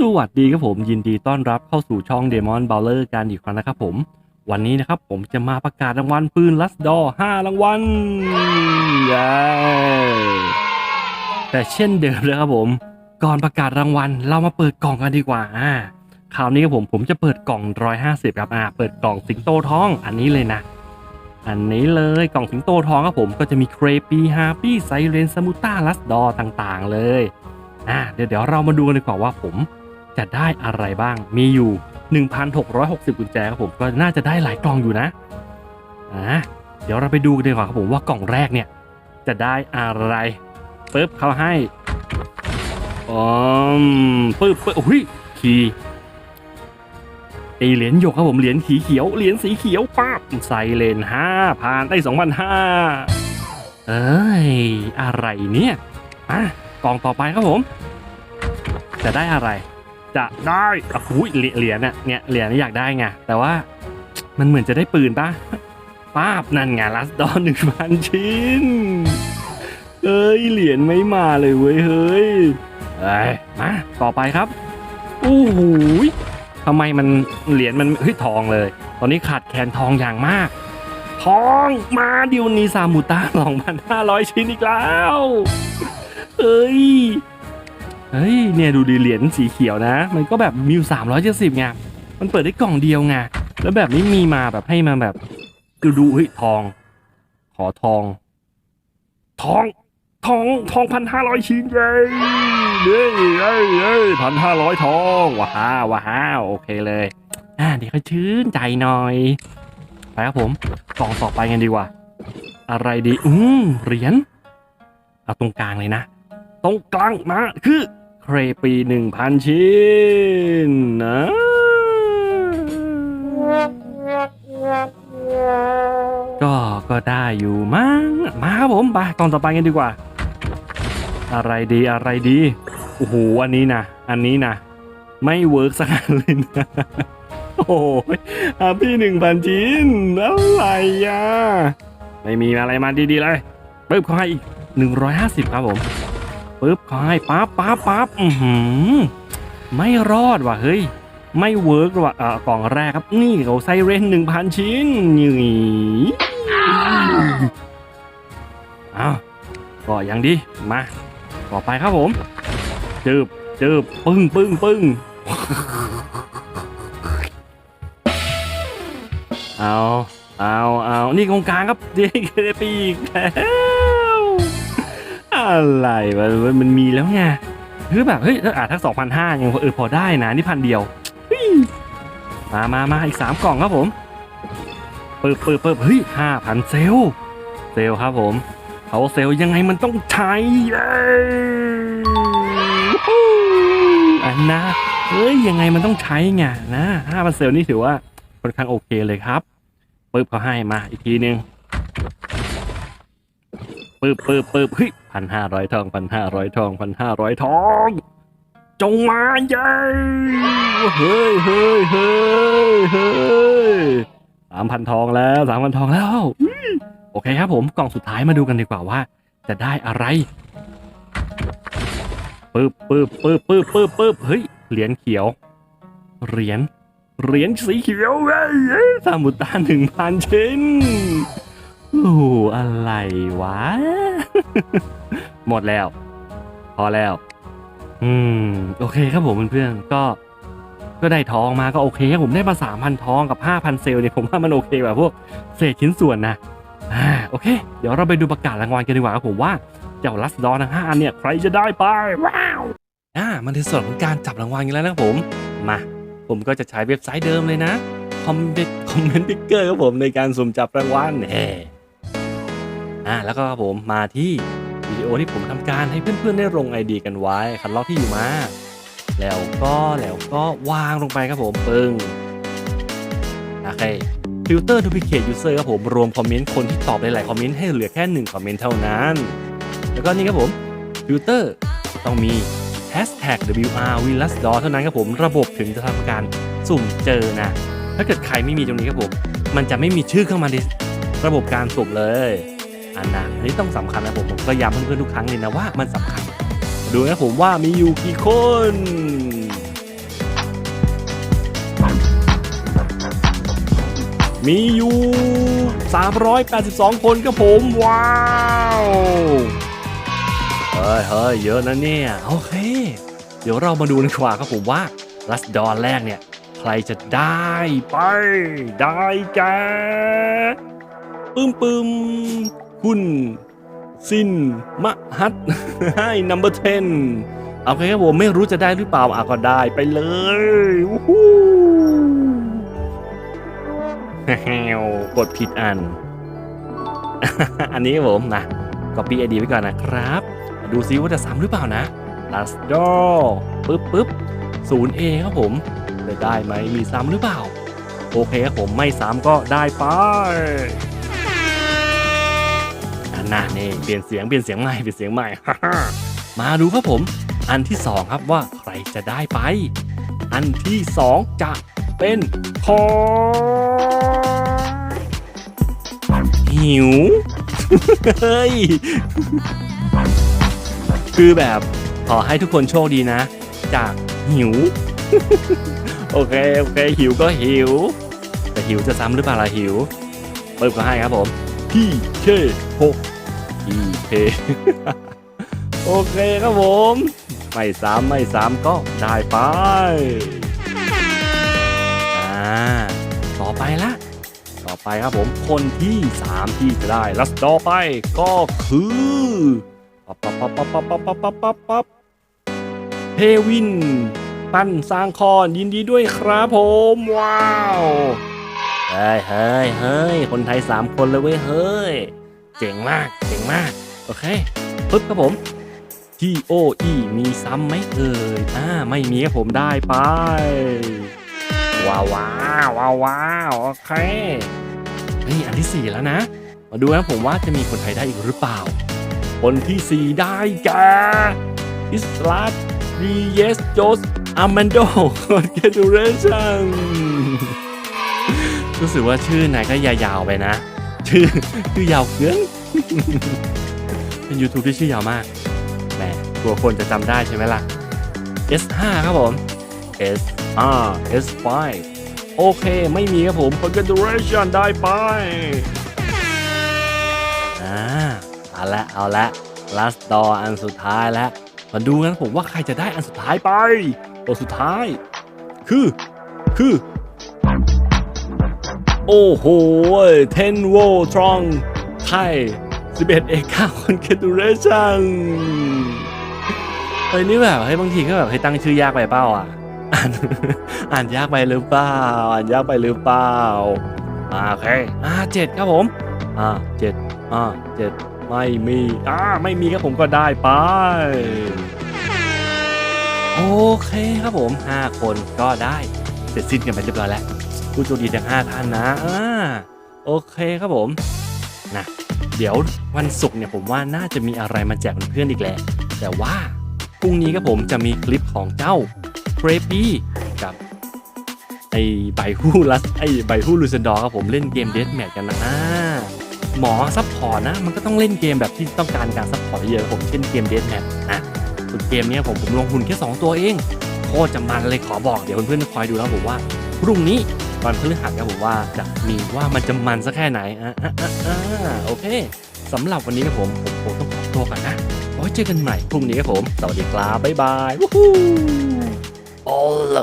สวัสดีครับผมยินดีต้อนรับเข้าสู่ช่อง Demon b o w l e r กันอีกครั้งนะครับผม วันนี้นะครับผมจะมาประกาศรางวัลปืนลัสดอ5รางวัลเย้แต่เช่นเดิมเลยครับผม ก่อนประกาศรางวัลเรามาเปิดกล่องกันดีกว่าอ่าคราวนี้ครับผมผมจะเปิดกล่อง 150ครับอ่าเปิดกล่องสิงโตทองอันนี้เลยนะ อันนี้เลยกล่องสิงโตทองครับผมก็จะมีเครปีฮาปี้ไซเรนสมูต้าลัสดอต่างๆ เลยอ่าเดี๋ยวเดี๋ยวเรามาดูกันดีกว่าว่าผม จะได้อะไรบ้าง มีอยู่ 1,660 กุญแจครับผม ก็น่าจะได้หลายกล่องอยู่นะ อ่า เดี๋ยวเราไปดูกันดีกว่าครับผมว่ากล่องแรกเนี่ย จะได้อะไรปึ๊บเขาให้อืมปึ๊บปึ๊บอุ้ยขีตีเหรียญหยกครับผม เหรียญสีเขียว เหรียญสีเขียวป้าบใส่เลนห้าผ่านได้2,500เอ้ย อะไรเนี่ยอะกล่องต่อไปครับผม จะได้อะไร จะได้อะอุ้ยเหรียญเหรียญน่ะเนี่ยเหรียญนี่อยากได้ไงแต่ว่ามันเหมือนจะได้ปืนปะป้าบนั่นไงลัสดอนหนึ่งพันชิ้นเฮ้ยเหรียญไม่มาเลยเว้ยเฮ้ยเอ้มาต่อไปครับอู้หูยทำไมมันเหรียญมันเฮ้ยทองเลย ตอนนี้ขาดแคลนทองอย่างมาก ทองมาดิวนีซามูต้า2,500ชิ้นอีกแล้วเฮ้ย เฮ้ยเนี่ยดูดีเหรียญสีเขียวนะ มันก็แบบมีอยู่สามร้อยเจ็ดสิบไงมันเปิดได้กล่องเดียวไงแล้วแบบนี้มีมาแบบให้มาแบบดูดูเฮ้ยทอง ขอทอง ทองทองทองพันห้าร้อยชิ้นเย้เย้เย้เย้พันห้าร้อยทองว้าวว้าวโอเคเลยอ่าเดี๋ยวเขาชื่นใจหน่อยไปครับผมกล่องต่อไปกันดีกว่า อะไรดีอืมเหรียญเอาตรงกลางเลยนะ ตรงกลางมาคือ เครปีหนึ่งพันชิ้นนะก็ก็ได้อยู่มั้งมาครับผมไปกล่องต่อไปกันดีกว่า อะไรดีอะไรดีโอ้โหอันนี้นะอันนี้นะไม่เวิร์กสักอันเลยนะโอ้ยอะพี่หนึ่งพันชิ้นอะไรอะไม่มีอะไรมาดีๆเลยปึ๊บเขาให้อีกหนึ่งร้อยห้าสิบครับผม ปึ๊บเขาให้ปั๊บปั๊บปั๊บอือหือไม่รอดว่ะเฮ้ย ไม่เวิร์กว่ะเอ่อกล่องแรกครับ นี่เขาไซเรนหนึ่งพันชิ้นนี่อ้าวก็ยังดีมาต่อไปครับผมจืบจืบปึ้งปึ้งปึ้งเอาเอาเอานี่ตรงกลางครับเด็กปีกแอะไรวะมันมันมีแล้วไงคือแบบเฮ้ยถ้าอาจทั้งสองพันห้ายังเออพอได้นะนี่พันเดียวมามามาอีกสามกล่องครับผมเปิดเปิดเปิดเฮ้ยห้าพันเซลเซลครับผมเขาเซลยังไงมันต้องใช้เย้ฮู้อันนะเฮ้ยยังไงมันต้องใช้ไงนะห้าพันเซลลนี่ถือว่าค่อนข้างโอเคเลยครับปึ๊บเขาให้มาอีกทีนึงปึ๊บปึ๊บปึ๊บเฮ้ย พันห้าร้อยทองพันห้าร้อยทองพันห้าร้อยทอง จงมาเย้เฮ้ยเฮ้ยเฮ้ยเฮ้ยสามพันทองแล้วสามพันทองแล้วโอเคครับผมกล่องสุดท้ายมาดูกันดีกว่าว่า จะได้อะไรปึ๊บปึ๊บปึ๊บปึ๊บปึ๊บปึ๊บเฮ้ยเหรียญเขียว เหรียญเหรียญสีเขียวเว้ยเอ้ยสามุตตาหนึ่งพันชิ้นโอ้อะไรวะ หมดแล้ว พอแล้ว อืม โอเคครับผมเพื่อนๆก็ ก็ได้ทองมาก็โอเคครับผมได้มาสามพันทองกับห้าพันเซลล์เนี่ยผมว่ามันโอเคกว่าพวกเศษชิ้นส่วนนะอ่าโอเค เดี๋ยวเราไปดูประกาศรางวัลกันดีกว่าครับผมว่าเจ้าลัสดอนทั้งห้าอันเนี่ยใครจะได้ไปว้าวอ่ามันถึงส่วนของการจับรางวัลกันแล้วนะครับผมมาผมก็จะใช้เว็บไซต์เดิมเลยนะคอมเมนต์คอมเมนต์พิกเกอร์ครับผมในการสุ่มจับรางวัลแหม อ่าแล้วก็ครับผมมาที่วิดีโอที่ผมทำการให้เพื่อนๆได้ลงไอดีกันไว้คัดลอกที่อยู่มา แล้วก็แล้วก็วางลงไปครับผมปึ้งโอเคฟิลเตอร์ดูพิเคทยูเซอร์ครับผมรวมคอมเมนต์คนที่ตอบหลายๆคอมเมนต์ให้เหลือแค่1คอมเมนต์เท่านั้น แล้วก็นี่ครับผมฟิลเตอร์ต้องมี hashtag WR w i l l a s d o r เท่านั้นครับผมระบบถึงจะทำการสุ่มเจอนะ ถ้าเกิดใครไม่มีตรงนี้ครับผม มันจะไม่มีชื่อเข้ามาในระบบการสุ่มเลย อันนั้นนี่ต้องสำคัญนะผมผมก็ย้ำเพื่อนๆทุกครั้งเลยนะว่ามันสำคัญ ดูนะผมว่ามีอยู่กี่คนมีอยู่ 382 คนครับผม ว้าว เฮ้ยเฮ้ยเยอะนะเนี่ย โอเค เดี๋ยวเรามาดูกันขวาครับผมว่ารัสดอนแรกเนี่ย ใครจะได้ไป ได้แกปึ้มปึ้ม คุณซินมะฮัตให้นัมเบอร์10โอเคครับผมไม่รู้จะได้หรือเปล่าอะก็ได้ไปเลยวู้ฮู้แฮวกดผิดอัน อันนี้ผมนะ copy ID ไว้ก่อนนะครับ ดูซิว่าจะซ้ำหรือเปล่านะ last door ปึ๊บปึ๊บ 0A ครับผมจะได้ไหมมีซ้ำหรือเปล่า โอเคครับผมไม่ซ้ำก็ได้ไป นน่ะนี่เปลี่ยนเสียงเปลี่ยนเสียงใหม่เปลี่ยนเสียงใหม่ มาดูครับผม อันที่สองครับว่าใครจะได้ไป อันที่สองจะเป็นของหิวเฮ้ยคือแบบขอให้ทุกคนโชคดีนะ จากหิว โอเค โอเค หิวก็หิว แต่หิวจะซ้ำหรือเปล่าล่ะหิวเปิดก็ให้ครับผมพี่เคหก พีเคโอเคครับผม ไม่ซ้ำไม่ซ้ำก็ได้ไป อ่า ต่อไปละ ต่อไปครับผม คนที่3ที่จะได้ลัสต่อไปก็คือปั๊บปั๊บปั๊บปั๊บปั๊บปั๊บปั๊บปั๊บปั๊บเฮวิน ปั้นสร้างคอนยินดีด้วยครับผม ว้าว เฮ้ยเฮ้ยเฮ้ยคนไทย3คนเลยเว้ยเฮ้ย เจ๋งมากเจ๋งมาก โอเคปึ๊บครับผม T O E มีซ้ำไหมเอ่ยอ่าไม่มีครับผมได้ไป ว้าวว้าวว้าวโอเค นี่อันที่ 4 แล้วนะ มาดูนะผมว่าจะมีคนไทยได้อีกหรือเปล่า คนที่ 4 ได้แกอิสลาดรีเยสโจสอามันโดคอนเกตูเรชันรู้สึกว่าชื่อนายก็ยาวๆไปนะ ชื่อชื่อยาวเกินเป็น YouTube ที่ชื่อยาวมากแหมกลัวคนจะจำได้ใช่ไหมล่ะ S5 ครับผม S5 S5 โอเคไม่มีครับผม Congratulation ได้ไปอ่าเอาละเอาละ last door อันสุดท้ายแล้วมาดูกันผมว่าใครจะได้อันสุดท้ายไปตัวสุดท้าย คือ คือ โอ้โห10โวตรองไทย11เอก9 Congratulation เฮ้ยนี่แบบให้ยบางทีก็แบบให้ตั้งชื่อยากไปเปล่าอะอ่านอ่านยากไปหรือเปล่าอ่านยากไปหรือเปล่าอ่าโอเคอ่าเจ็ดครับผมอ่าเจ็ดอ่าเจ็ดไม่มีอ่าไม่มีครับผมก็ได้ไปโอเคครับผมห้าคนก็ได้เสร็จสิ้นกันไปเรียบร้อยแล้ว ผู้โชคดีทั้งห้าท่านนะอ่าโอเคครับผมนะเดี๋ยววันศุกร์เนี่ยผมว่าน่าจะมีอะไรมาแจกเพื่อนอีกแหละแต่ว่าพรุ่งนี้ครับผมจะมีคลิปของเจ้าเฟรปี้กับไอใบฮู้ลัสไอใบฮู้ลูเซนดอร์ครับผมเล่นเกมเดสแมทกันนะอ่าหมอซัพพอร์ตนะ มันก็ต้องเล่นเกมแบบที่ต้องการการซัพพอร์ตเยอะผมเช่นเกมเดสแมทนะส่วนเกมนี้ผมผมลงทุนแค่ 2 ตัวเองโคตรจะมันเลยขอบอกเดี๋ยวเพื่อนๆคอยดูแล้วผมว่า พรุ่งนี้ วันพฤหัสครับผมว่าจะมีว่ามันจะมันสักแค่ไหนอ่าอ่าอ่าอ่าโอเคสำหรับวันนี้ครับผมผมคงต้องขอตัวก่อนนะไว้เจอกันใหม่พรุ่งนี้ครับผม สวัสดีครับบ๊ายบายวู้ฮู้โอ้ล